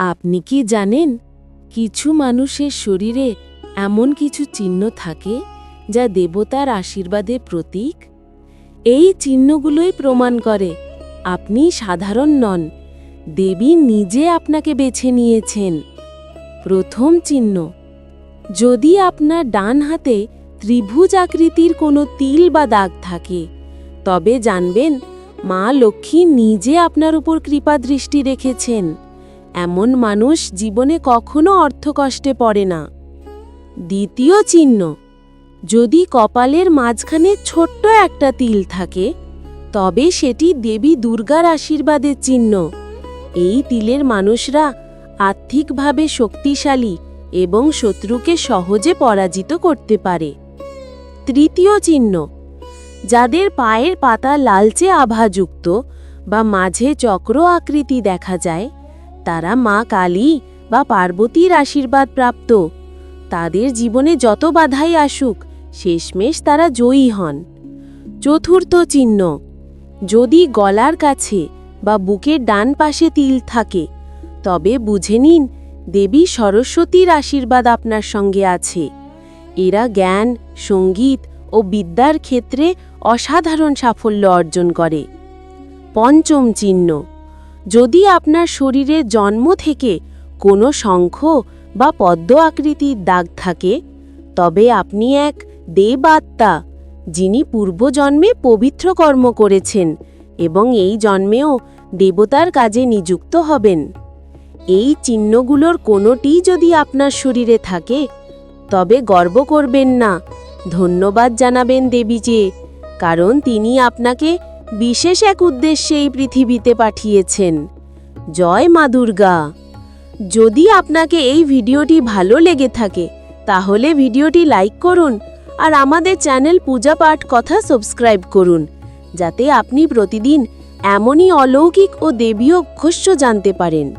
আপনি কি জানেন, কিছু মানুষের শরীরে এমন কিছু চিহ্ন থাকে যা দেবতার আশীর্বাদের প্রতীক? এই চিহ্নগুলোই প্রমাণ করে আপনি সাধারণ নন, দেবী নিজে আপনাকে বেছে নিয়েছেন। প্রথম চিহ্ন, যদি আপনার ডান হাতে ত্রিভুজ আকৃতির কোনো তিল বা দাগ থাকে, তবে জানবেন মা লক্ষ্মী নিজে আপনার উপর কৃপা দৃষ্টি রেখেছেন। এমন মানুষ জীবনে কখনো অর্থকষ্টে পড়ে না। দ্বিতীয় চিহ্ন, যদি কপালের মাঝখানে ছোট্ট একটা তিল থাকে, তবে সেটি দেবী দুর্গার আশীর্বাদের চিহ্ন। এই তিলের মানুষরা আর্থিকভাবে শক্তিশালী এবং শত্রুকে সহজে পরাজিত করতে পারে। তৃতীয় চিহ্ন, যাদের পায়ের পাতা লালচে আভাযুক্ত বা মাঝে চক্র আকৃতি দেখা যায় তারা মা কালী বা পার্বতীর আশীর্বাদ প্রাপ্ত। তাদের জীবনে যত বাধাই আসুক, শেষমেশ তারা জয়ী হন। চতুর্থ চিহ্ন, যদি গলার কাছে বা বুকের ডান পাশে তিল থাকে, তবে বুঝে নিন দেবী সরস্বতীর আশীর্বাদ আপনার সঙ্গে আছে। এরা জ্ঞান, সংগীত ও বিদ্যার ক্ষেত্রে অসাধারণ সাফল্য অর্জন করে। পঞ্চম চিহ্ন যদি আপনার শরীরে জন্ম থেকে কোনো শঙ্খ বা পদ্ম আকৃতির দাগ থাকে, তবে আপনি এক দেব আত্মা, যিনি পূর্বজন্মে পবিত্র কর্ম করেছেন এবং এই জন্মেও দেবতার কাজে নিযুক্ত হবেন। এই চিহ্নগুলোর কোনোটি যদি আপনার শরীরে থাকে, তবে গর্ব করবেন না। ধন্যবাদ জানাবেন দেবী যে, কারণ তিনি আপনাকে বিশেষ এক উদ্দেশ্যে এই পৃথিবীতে পাঠিয়েছেন। জয় মা দুর্গা। যদি আপনাকে এই ভিডিওটি ভালো লেগে থাকে, তাহলে ভিডিওটি লাইক করুন আর আমাদের চ্যানেল পূজা পাঠ কথা সাবস্ক্রাইব করুন, যাতে আপনি প্রতিদিন এমনই অলৌকিক ও দেবীয় ঘোষ্য জানতে পারেন।